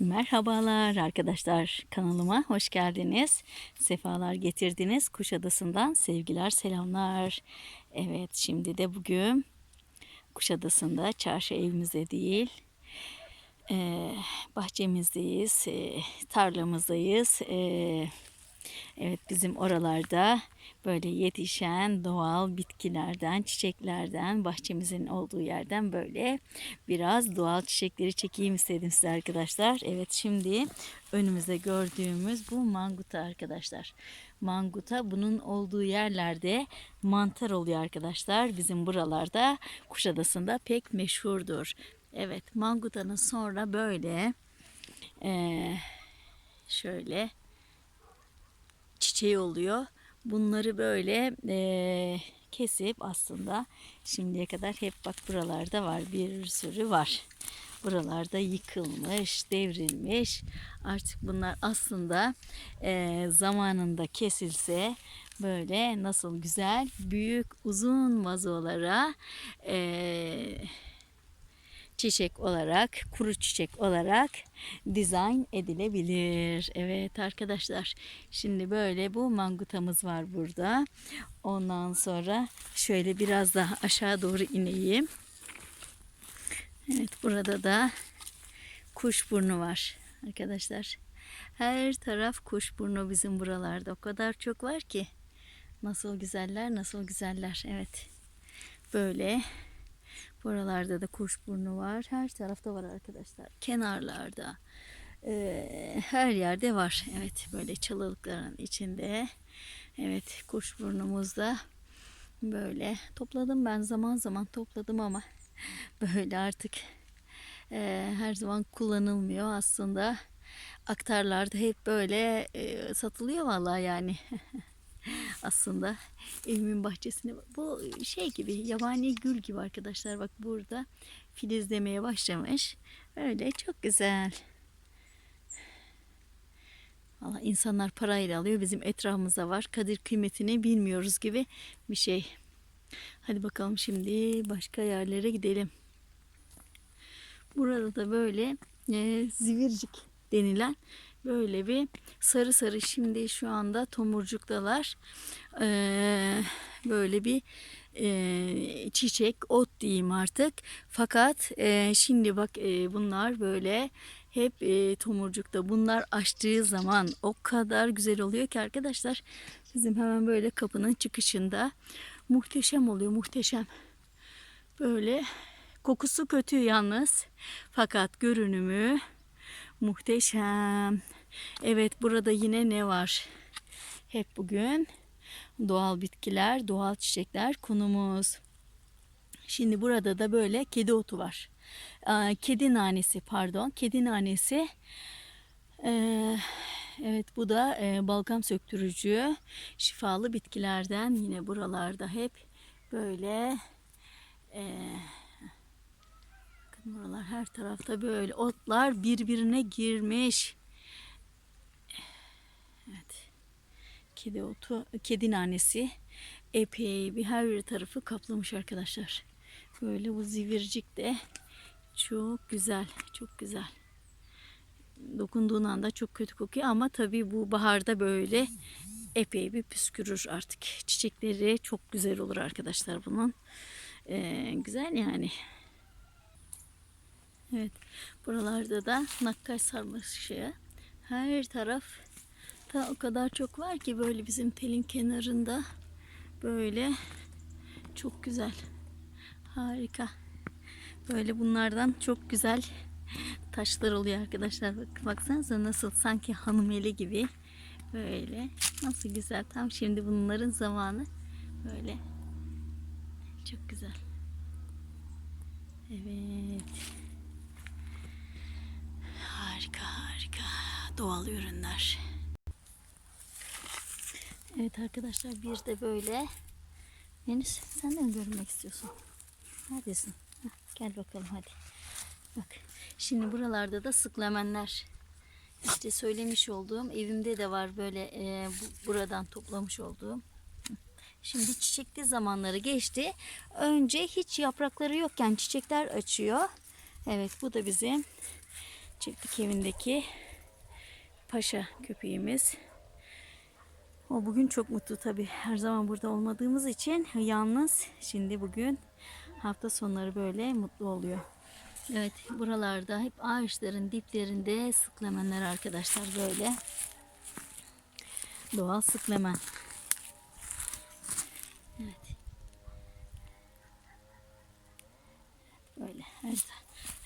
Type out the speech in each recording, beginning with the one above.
Merhabalar arkadaşlar kanalıma hoş geldiniz. Sefalar getirdiniz. Kuşadası'ndan sevgiler selamlar. Evet şimdi de bugün Kuşadası'nda çarşı evimizde değil bahçemizdeyiz, tarlamızdayız. Evet bizim oralarda böyle yetişen doğal bitkilerden, çiçeklerden, bahçemizin olduğu yerden böyle biraz doğal çiçekleri çekeyim istedim size arkadaşlar. Evet şimdi önümüzde gördüğümüz bu manguta arkadaşlar. Manguta bunun olduğu yerlerde mantar oluyor arkadaşlar. Bizim buralarda Kuşadası'nda pek meşhurdur. Evet mangutanın sonra böyle eee, şöyle çiçeği oluyor. Bunları böyle eee, kesip aslında şimdiye kadar hep bak buralarda var bir sürü var. Buralarda yıkılmış, devrilmiş. Artık bunlar aslında eee, zamanında kesilse böyle nasıl güzel büyük uzun vazolara eee çiçek olarak, kuru çiçek olarak dizayn edilebilir. Evet arkadaşlar. Şimdi böyle bu mangutamız var burada. Ondan sonra şöyle biraz daha aşağı doğru ineyim. Evet burada da kuşburnu var arkadaşlar. Her taraf kuşburnu bizim buralarda. O kadar çok var ki. Nasıl güzeller, nasıl güzeller. Evet. Böyle Buralarda da kuşburnu var. Her tarafta var arkadaşlar. Kenarlarda. eee, her yerde var. Evet böyle çalılıkların içinde. Evet kuşburnumuz da böyle topladım ben zaman zaman topladım ama böyle artık eee, her zaman kullanılmıyor aslında. Aktarlarda hep böyle eee, satılıyor vallahi yani. aslında evimin bahçesine. Bu şey gibi yabani gül gibi arkadaşlar bak burada filizlemeye başlamış. Öyle çok güzel. Valla insanlar parayla alıyor. Bizim etrafımızda var. Kadir kıymetini bilmiyoruz gibi bir şey. Hadi bakalım şimdi başka yerlere gidelim. Burada da böyle e, zivircik denilen böyle bir sarı sarı şimdi şu anda tomurcuktalar. Ee, böyle bir e, çiçek, ot diyeyim artık. Fakat e, şimdi bak e, bunlar böyle hep e, tomurcukta. Bunlar açtığı zaman o kadar güzel oluyor ki arkadaşlar. Bizim hemen böyle kapının çıkışında muhteşem oluyor, muhteşem. Böyle kokusu kötü yalnız. Fakat görünümü muhteşem. Evet burada yine ne var? Hep bugün doğal bitkiler, doğal çiçekler konumuz. Şimdi burada da böyle kedi otu var. Kedi nanesi pardon. Kedi nanesi. Ee, evet bu da e, balgam söktürücü şifalı bitkilerden yine buralarda hep böyle e, bakın buralar her tarafta böyle otlar birbirine girmiş. Evet. Kedi otu, kedi nanesi epey bir her tarafı kaplamış arkadaşlar. Böyle bu zivircik de çok güzel, çok güzel. Dokunduğun anda çok kötü kokuyor ama tabii bu baharda böyle epey bir püskürür artık. Çiçekleri çok güzel olur arkadaşlar bunun. Ee, güzel yani. Evet. Buralarda da nakkaş sarmaşığı. Her taraf da o kadar çok var ki böyle bizim telin kenarında böyle çok güzel. Harika. Böyle bunlardan çok güzel taşlar oluyor arkadaşlar. Bak, baksanıza nasıl sanki hanım eli gibi. Böyle nasıl güzel. Tam şimdi bunların zamanı. Böyle çok güzel. Evet. Harika harika. Doğal ürünler. Evet arkadaşlar bir de böyle. Deniz sen de mi görmek istiyorsun? Neredesin? Heh, gel bakalım hadi. Bak şimdi buralarda da sıklamenler. İşte söylemiş olduğum evimde de var böyle e, bu, buradan toplamış olduğum. Şimdi çiçekli zamanları geçti. Önce hiç yaprakları yokken çiçekler açıyor. Evet bu da bizim Çiftlik evindeki paşa köpeğimiz. O bugün çok mutlu tabii. Her zaman burada olmadığımız için yalnız şimdi bugün hafta sonları böyle mutlu oluyor. Evet buralarda hep ağaçların diplerinde sıklamenler arkadaşlar böyle. Doğal sıklemen. Evet. Böyle her,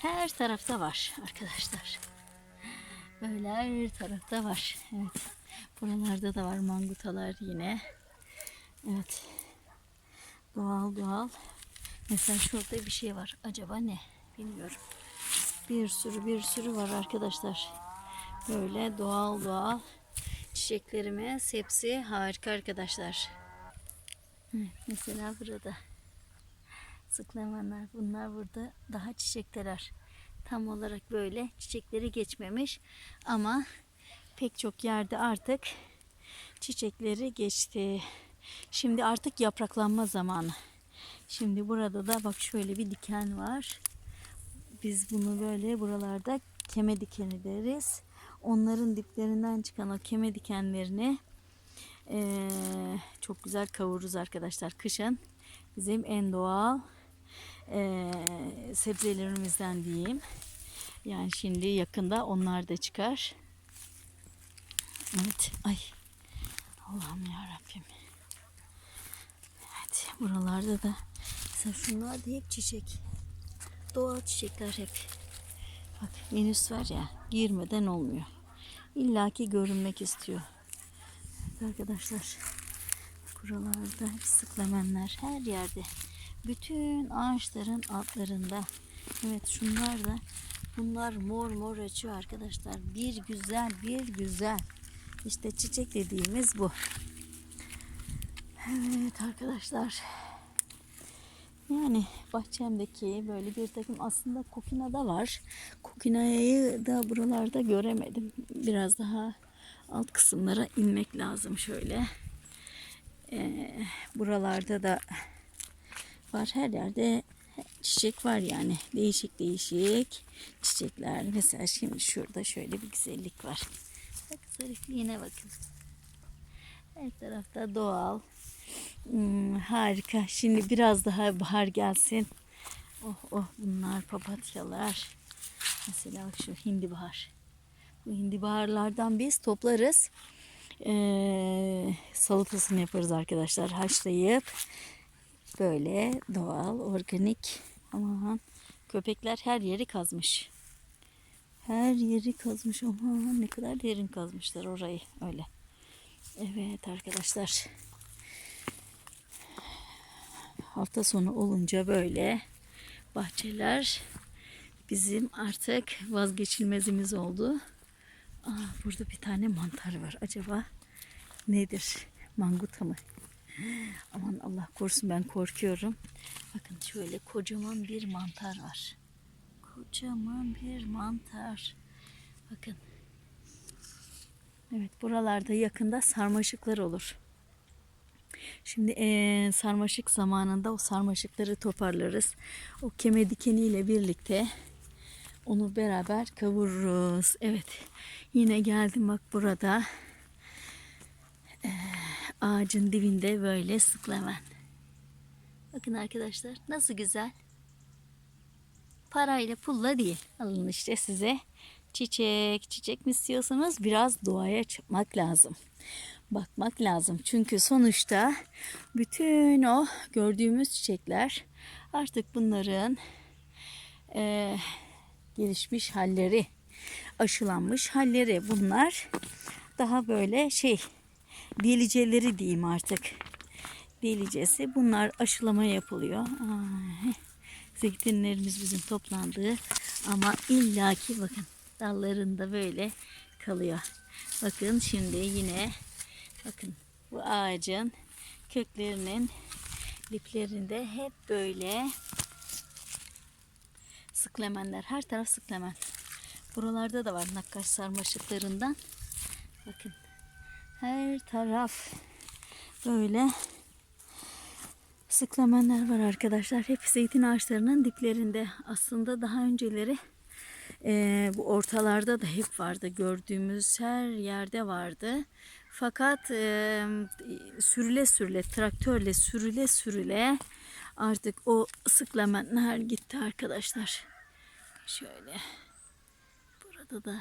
her tarafta var arkadaşlar. Böyle her tarafta var. Evet. Buralarda da var mangutalar yine. Evet. Doğal doğal. Mesela şurada bir şey var. Acaba ne? Bilmiyorum. Bir sürü bir sürü var arkadaşlar. Böyle doğal doğal çiçeklerimiz hepsi harika arkadaşlar. Mesela burada sıklamanlar bunlar burada daha çiçekteler. Tam olarak böyle çiçekleri geçmemiş ama pek çok yerde artık çiçekleri geçti. Şimdi artık yapraklanma zamanı. Şimdi burada da bak şöyle bir diken var. Biz bunu böyle buralarda keme dikeni deriz. Onların diplerinden çıkan o keme dikenlerini eee, çok güzel kavururuz arkadaşlar. Kışın bizim en doğal eee, sebzelerimizden diyeyim. Yani şimdi yakında onlar da çıkar. Evet. Ay. Allah'ım ya Rabbim. Evet. Buralarda da mesela şunlar da hep çiçek. Doğal çiçekler hep. Bak Venüs var ya girmeden olmuyor. İlla ki görünmek istiyor. Evet arkadaşlar. Buralarda hep sıklamenler her yerde. Bütün ağaçların altlarında. Evet şunlar da bunlar mor mor açıyor arkadaşlar. Bir güzel bir güzel. İşte çiçek dediğimiz bu. Evet arkadaşlar. Yani bahçemdeki böyle bir takım aslında kokina da var. Kokinayı da buralarda göremedim. Biraz daha alt kısımlara inmek lazım şöyle. Ee, buralarda da var her yerde çiçek var yani. Değişik değişik çiçekler. Mesela şimdi şurada şöyle bir güzellik var. Bak zarifliğine bakın. Her tarafta doğal. Hmm, harika. Şimdi biraz daha bahar gelsin. Oh oh bunlar papatyalar. Mesela bak şu hindi bahar. Bu hindi baharlardan biz toplarız. Ee, salatasını yaparız arkadaşlar. Haşlayıp böyle doğal, organik. Aman köpekler her yeri kazmış. Her yeri kazmış. Aman ne kadar derin kazmışlar orayı öyle. Evet arkadaşlar. Hafta sonu olunca böyle bahçeler bizim artık vazgeçilmezimiz oldu. Aa, burada bir tane mantar var. Acaba nedir? Manguta mı? Aman Allah korusun ben korkuyorum. Bakın şöyle kocaman bir mantar var. Kocaman bir mantar. Bakın. Evet buralarda yakında sarmaşıklar olur. Şimdi eee, sarmaşık zamanında o sarmaşıkları toparlarız. O keme dikeniyle birlikte onu beraber kavururuz. Evet. Yine geldim bak burada. Ağacın dibinde böyle sıklamen. Bakın arkadaşlar nasıl güzel. Parayla pulla değil. Alın işte size çiçek. Çiçek mi istiyorsanız biraz doğaya çıkmak lazım. Bakmak lazım. Çünkü sonuçta bütün o gördüğümüz çiçekler artık bunların eee, gelişmiş halleri, aşılanmış halleri. Bunlar daha böyle şey deliceleri diyeyim artık. Delicesi. Bunlar aşılama yapılıyor. Ay, zeytinlerimiz bizim toplandığı ama illaki bakın dallarında böyle kalıyor. Bakın şimdi yine bakın bu ağacın köklerinin diplerinde hep böyle sıklemenler. Her taraf sıklemen. Buralarda da var nakkaş sarmaşıklarından. Bakın her taraf böyle sıklamenler var arkadaşlar. Hep zeytin ağaçlarının diplerinde. Aslında daha önceleri Ee, bu ortalarda da hep vardı. Gördüğümüz her yerde vardı. Fakat e, sürüle sürüle, traktörle sürüle sürüle artık o sıklamenler gitti arkadaşlar. Şöyle. Burada da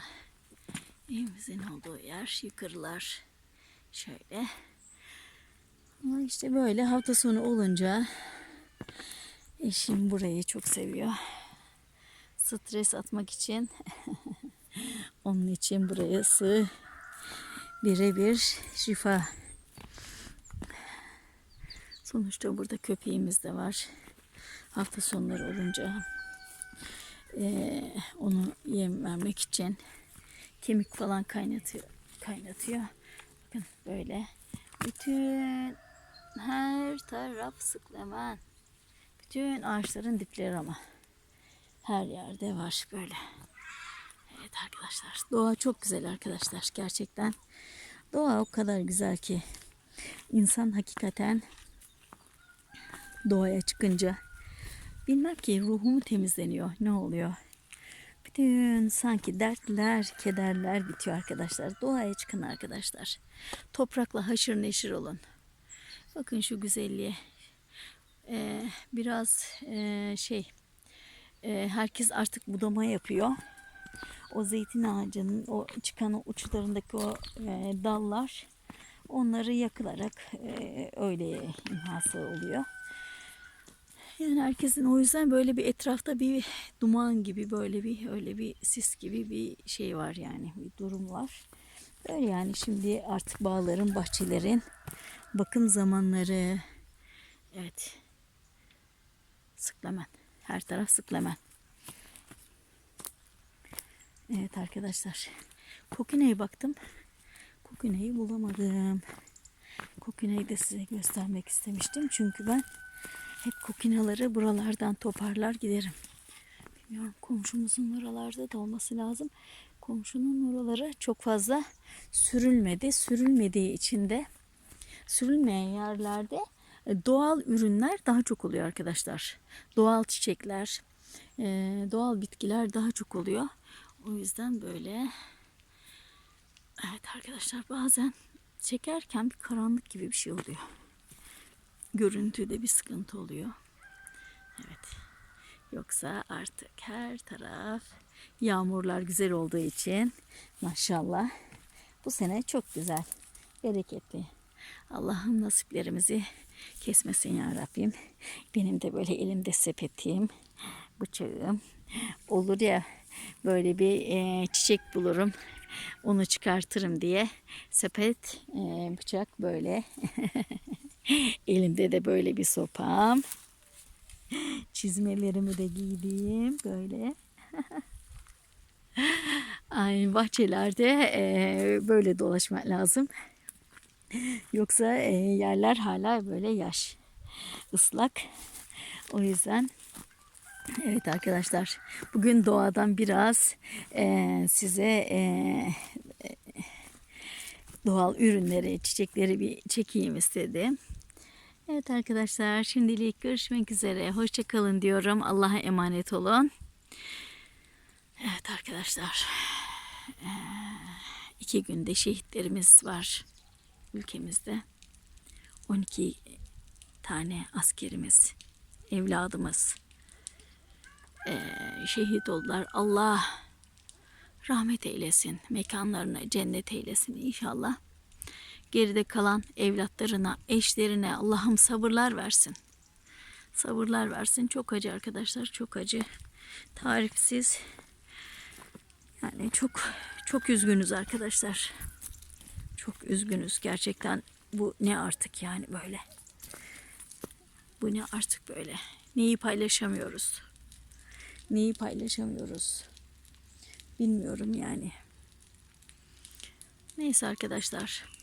evimizin olduğu yer yukarılar. Şöyle. Ama işte böyle hafta sonu olunca eşim burayı çok seviyor. Stres atmak için onun için burası birebir şifa. Sonuçta burada köpeğimiz de var. Hafta sonları olunca eee, onu yem vermek için kemik falan kaynatıyor. Kaynatıyor. Bakın böyle bütün her taraf sıklaman. Bütün ağaçların dipleri ama her yerde var böyle. Evet arkadaşlar doğa çok güzel arkadaşlar gerçekten. Doğa o kadar güzel ki insan hakikaten doğaya çıkınca bilmem ki ruhumu temizleniyor. Ne oluyor? Bütün sanki dertler, kederler bitiyor arkadaşlar. Doğaya çıkın arkadaşlar. Toprakla haşır neşir olun. Bakın şu güzelliğe. Ee, biraz ee, şey ee, herkes artık budama yapıyor. O zeytin ağacının o çıkan uçlarındaki o ee, dallar onları yakılarak ee, öyle imhası oluyor. Yani herkesin o yüzden böyle bir etrafta bir duman gibi böyle bir öyle bir sis gibi bir şey var yani bir durum var. Böyle yani şimdi artık bağların, bahçelerin bakım zamanları. Evet. Sıklamen. Her taraf sıklamen. Evet arkadaşlar. Kokine'ye baktım. Kokine'yi bulamadım. Kokine'yi de size göstermek istemiştim. Çünkü ben hep kokinaları buralardan toparlar giderim. Bilmiyorum komşumuzun oralarda da olması lazım. Komşunun oraları çok fazla sürülmedi. Sürülmediği için de sürülmeyen yerlerde e, doğal ürünler daha çok oluyor arkadaşlar. Doğal çiçekler, e, doğal bitkiler daha çok oluyor. O yüzden böyle evet arkadaşlar bazen çekerken bir karanlık gibi bir şey oluyor. Görüntüde bir sıkıntı oluyor. Evet. Yoksa artık her taraf yağmurlar güzel olduğu için maşallah bu sene çok güzel, bereketli. Allah'ım nasiplerimizi kesmesin ya Rabbim. Benim de böyle elimde sepetim, bıçağım olur ya böyle bir e, çiçek bulurum. Onu çıkartırım diye sepet, e, bıçak böyle. Elimde de böyle bir sopam. Çizmelerimi de giydim böyle. Ay bahçelerde e, böyle dolaşmak lazım. Yoksa e, yerler hala böyle yaş, ıslak. O yüzden evet arkadaşlar bugün doğadan biraz e, size e, doğal ürünleri, çiçekleri bir çekeyim istedim. Evet arkadaşlar şimdilik görüşmek üzere. Hoşçakalın diyorum. Allah'a emanet olun. Evet arkadaşlar. Ee, iki günde şehitlerimiz var ülkemizde. 12 tane askerimiz, evladımız ee, şehit oldular. Allah rahmet eylesin. Mekanlarını cennet eylesin inşallah. Geride kalan evlatlarına, eşlerine Allah'ım sabırlar versin. Sabırlar versin. Çok acı arkadaşlar, çok acı. Tarifsiz. Yani çok çok üzgünüz arkadaşlar. Çok üzgünüz gerçekten. Bu ne artık yani böyle. Bu ne artık böyle. Neyi paylaşamıyoruz. Neyi paylaşamıyoruz. Bilmiyorum yani. Neyse arkadaşlar.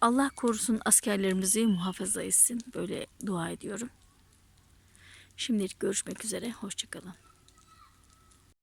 Allah korusun askerlerimizi muhafaza etsin. Böyle dua ediyorum. Şimdilik görüşmek üzere. Hoşçakalın.